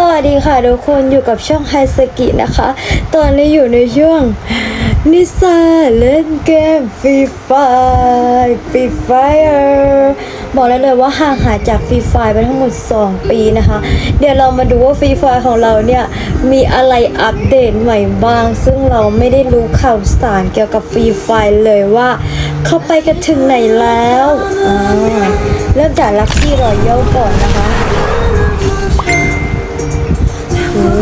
สวัสดีค่ะทุกคนอยู่กับช่องไฮสกินะคะ ตอนนี้อยู่ในช่วงนิสาเล่นเกมฟรีไฟฟรีไฟบอกได้เลยว่าห่างหายจากฟรีไฟไปทั้งหมด 2 ปีนะคะ เดี๋ยวเรามาดูว่าฟรีไฟของเราเนี่ย มีอะไรอัปเดตใหม่บ้าง ซึ่งเราไม่ได้รู้ข่าวสารเกี่ยวกับฟรีไฟเลยว่าเข้าไปกันถึงไหนแล้ว เริ่มจากลัคกี้รอยัลก่อนนะคะ อั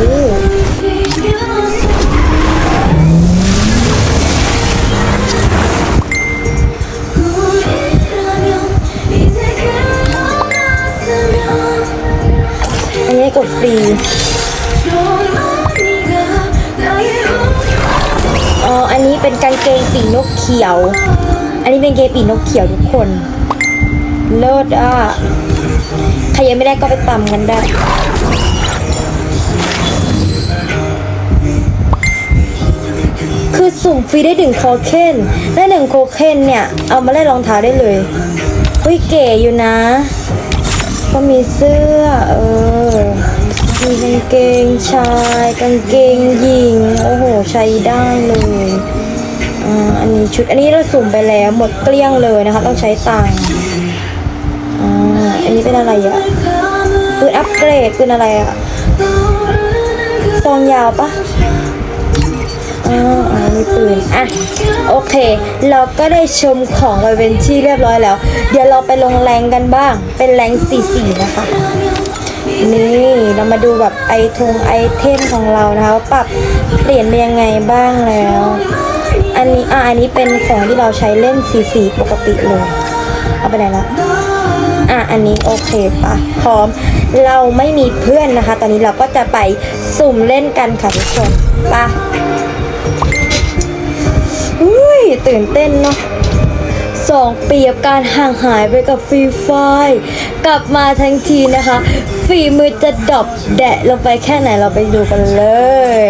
นนี้กดฟรีอ๋ออันนี้เป็นกางเกงปีนกเขียว อันนี้เป็นเกงปีนกเขียวทุกคนเลิศอะ ใครยังไม่ได้ก็ไปตำกันได้ คือสุ่มฟรีได้หนึ่งโคเคนได้หนึ่งโคเคนเนี่ย เอามาเล่นรองเท้าได้เลยเฮ้ยเก๋อยู่นะ ก็มีเสื้อ เออ มีกางเกงชาย กางเกงหญิง โอ้โห ใช้ได้เลยอ่าอันนี้ชุด อันนี้เราสุ่มไปแล้วหมดเกลี้ยงเลยนะคะ ต้องใช้ตังค์อ่าอันนี้เป็นอะไรอะปืนอัปเกรดปืนอะไรอะซองยาวปะ อ่าอ่ามีปืนอะโอเค เราก็ได้ชมของไปเป็นที่เรียบร้อยแล้ว เดี๋ยวเราไปลงแรงกันบ้าง เป็นแรง44นะคะ นี่เรามาดูแบบไอทงไอเทมของเรานะคะว่าปรับเปลี่ยนไปยังไงบ้างแล้ว อันนี้อ่าอันนี้เป็นของที่เราใช้เล่น44ปกติเลย เอาไปไหนละอะอันนี้โอเคปะพร้อม เราไม่มีเพื่อนนะคะ ตอนนี้เราก็จะไปสุ่มเล่นกันค่ะทุกคนปะ ตื่นเต้นเนาะสองปีกับการห่างหายไปกับฟรีไฟร์กลับมาทั้งทีนะคะ ฝีมือจะดรอปแดะลงไปแค่ไหนเราไปดูกันเลย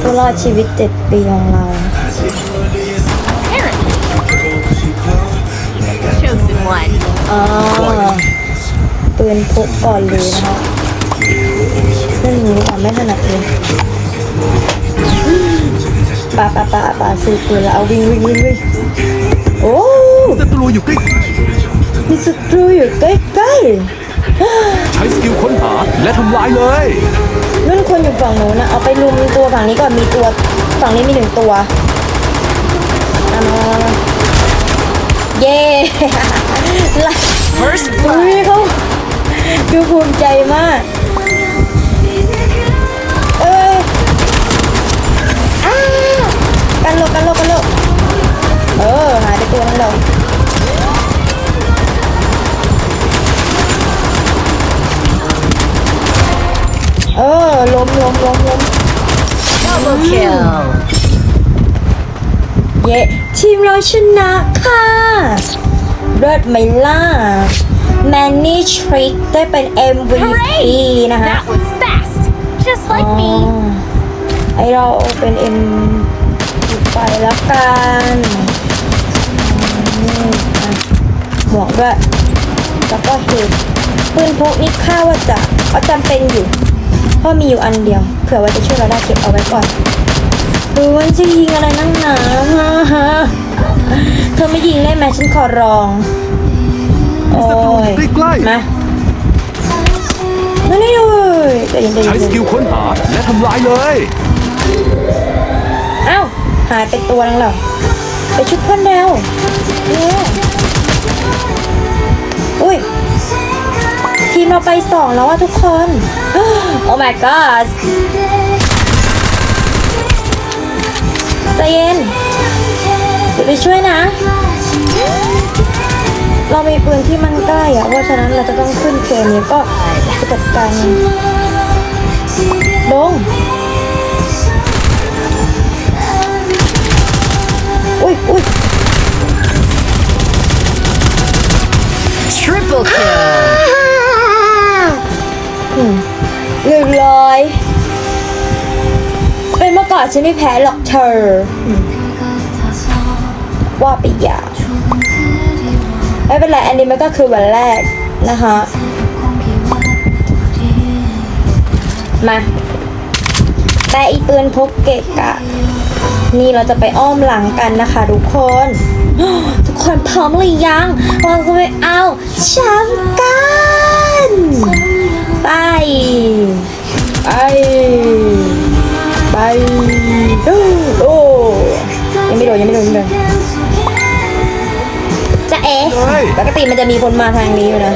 ผู้รอดชีวิต7ปีของเรา Chosen one. อ่าปืนพกก่อนเลยนะคะเรื่องนี้อะไม่ถนัดเลย ป่าป่าป่าป่าซื้อปืนแล้วเอาวิ่งวิ่งวิ่งวิ่งโอ้ศัตรูอยู่ใกล้มีศัตรูอยู่ใกล้ใช้สกิลค้นหาและทำลายเลยนุ่นคนอยู่ฝั่งโน้นนะเอาไปลุมตัวฝั่งนี้ก่อนมีตัวฝั่งนี้มีหนึ่งตัวเอามาเย้ล่ First อุ้ยเขาดูภูมิใจมาก เราชนะค่ะเลิศไหมล่ะแมนนี่ทริกได้เป็น MVP Hooray! นะคะ That was fast. Just like อ๋อ me. ไอเราเป็น M ไปแล้วกันอืมอะหมวกด้วยแล้วก็เห็ดปืนพกนี่ค่าว่าจะเอาจำเป็นอยู่ เพราะมีอยู่อันเดียว เผื่อว่าจะช่วยเราได้เก็บเอาไว้ก่อนดูมันจะยิงอะไรนั่งหนาฮะฮะ เธอไม่ยิงได้ไหมฉันขอร้อง โอ้ศัตรูอยยู่ใกล้มาไม่ได้เลยใจเย็นใจๆเย็ใช้นสกิลค้นหาและทำลายเลยเอ้าหายไปตัวนึงแล้วไปชุดเพื่อนเร็วเร็วอุ้ย ทีมเราไปสองแล้วอะทุกคน โอ้ my god เดี๋ยวไปช่วยนะ เรามีปืนที่มันใกล้อะเพราะฉะนั้นเราจะต้องขึ้นเกมนี้ก็ไปจัดการมันลงอุ้ยอุ้ย Triple kill. อืมเรียบร้อย เป็นเมื่อก่อนฉันไม่แพ้หรอกเธออืม ว่าไปอย่าไม่เป็นไรอันนี้มันก็คือวันแรกนะคะมาแต่อีปืนพกเกะกะ นี่เราจะไปอ้อมหลังกันนะคะ ทุกคน ทุกคนพร้อมหรือยัง เราจะไปเอาแชมป์กัน ไป ปกติมันจะมีคนมาทางนี้อยู่นะ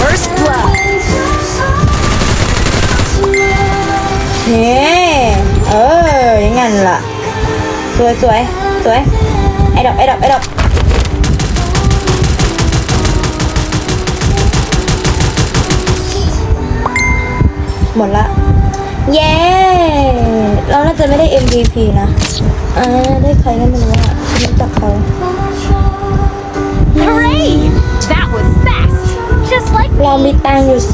First blood. เฮ้เอออยังงั้นล่ะ สวยสวยสวยไอ้ดอกไอ้ดอกไอ้ดอก หมดละ เย้ เราน่าจะไม่ได้ MVP นะอ่าได้ใครก็ไม่รู้อะไม่รู้จักเขา Hooray! That was fast. Just like เรามีตังค์อยู่ 2,007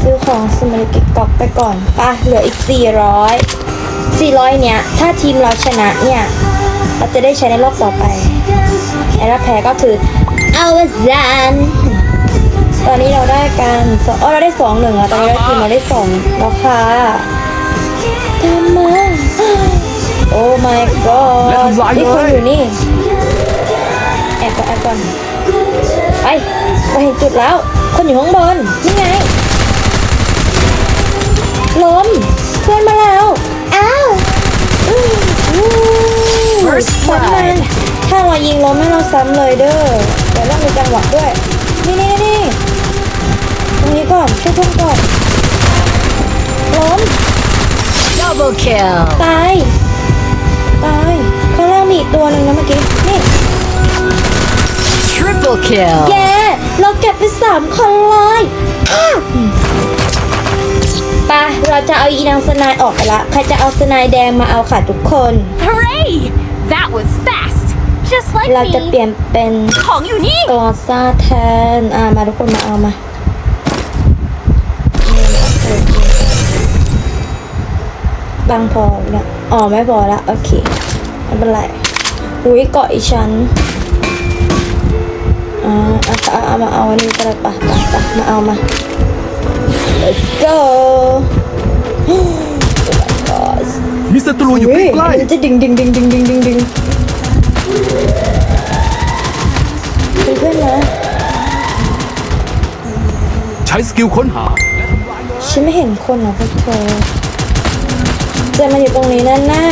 ซื้อของสมาริกิกอกไปก่อนป่ะเหลืออีก 400 400 เนี้ย ถ้าทีมเราชนะเนี่ย เราจะได้ใช้ในรอบต่อไปไอ้ถ้าแพ้ก็คือเอาจานตอนนี้เราได้กันสองอ๋อเราได้สองหนึ่งแล้วตอนนี้เราทีมเราได้สองแล้วค่ะทำมาโอ้ my และ god ทำลายนี่คนเลยอยู่นี่แอบก่อนแอบก่อนไปไปเห็นจุดแล้ว คนอยู่ข้างบนนี่ไงล้มเพื่อนมาแล้ว อ้าวอื้ออื้อ First ซ้ำมัน blood ถ้าเรายิงล้มให้เราซ้ำเลยเด้อเดี๋ยวเรามีจังหวะด้วย นี่นี่นี่ตรงนี้ก่อนช่วยเพื่อนก่อนล้ม double kill. ตาย ตาย ข้างล่างมีอีกตัวหนึ่งนะเมื่อกี้ นี่ Triple kill. แกเราเก็บไปสามคนเลยอ้าวไปเราจะเอาอีนางสนายออกไปละ ใครจะเอาสนายแดงมาเอาค่ะทุกคน Hooray! That was fast. Just like เราจะเป me. ลี่ยนเป็นของอยู่นี่ กลอซ่าแทน อ่ามาทุกคนมาเอามาบางพอแล้วอ๋อไม่พอละโอเคไม่เป็นไรอุ้ยเกาะอีฉันอ่าเอาเอาเอามาเอาอันนี้ก็ได้ปะปะปะมาเอามา let's go oh my god มีศัตรูอยู่เฮ้ยใกล้มันจะดึงดึงดึงดึงดึงดึงดึง เป็นเพื่อนนะๆใช้สกิลค้นหาฉันไม่เห็นคนเหรอพวกเธอเจะมาอยู่ตรงนี้นั่นน่ะ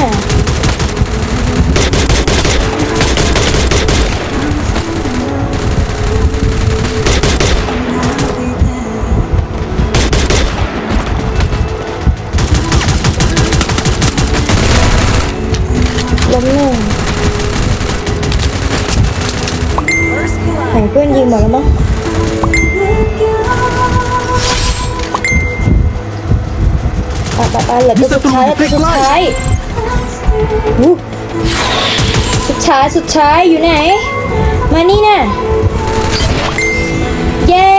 ล้มหนึ่ง พื่อนยิงหมดแล้วมั้งไปไปไปเหลือตัวสุดท้ายแล้วตัวสุดท้ายอู้สุดท้ายสุดท้ายอยู่ไหน มานี่น่ะเย้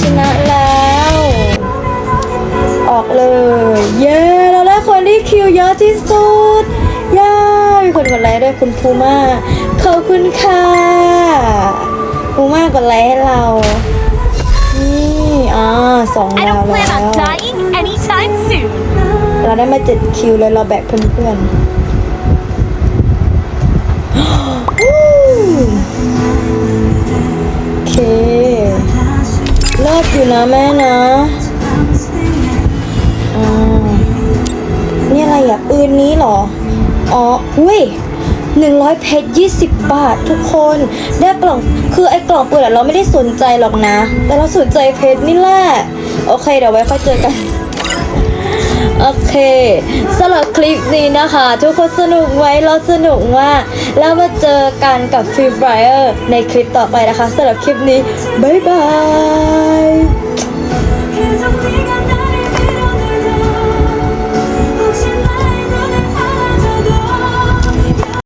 ชนะแล้ว ออกเลย เย้เราได้คนที่คิวเยอะที่สุดย่ามีคนกดไลค์ด้วยคุณภูมา ขอบคุณค่ะภูมากดไลค์ให้เรา นี่อ่าสอง I ดาว don't แล้ plan ว on dying anytime soon. เราได้มาเจ็ดคิวเลยเราแบกเพื่อนๆวู้โอเคเลิกอยู่นะแม่นะอ่านี่อะไรอะปืนนี้เหรอ อ๋อ อุ้ย หนึ่งร้อยเพชรยี่สิบบาททุกคนได้กล่องคือไอ้กล่องเปืนอะเราไม่ได้สนใจหรอกนะ แต่เราสนใจเพชรนี่แหละโอเคเดี๋ยวไว้ค่อยเจอกันโอเคสำหรับคลิปนี้นะคะ ทุกคนสนุกไหมเราสนุกมากแล้วมาเจอกันกับ Free Fire ในคลิปต่อไปนะคะสำหรับคลิปนี้ บ๊ายบาย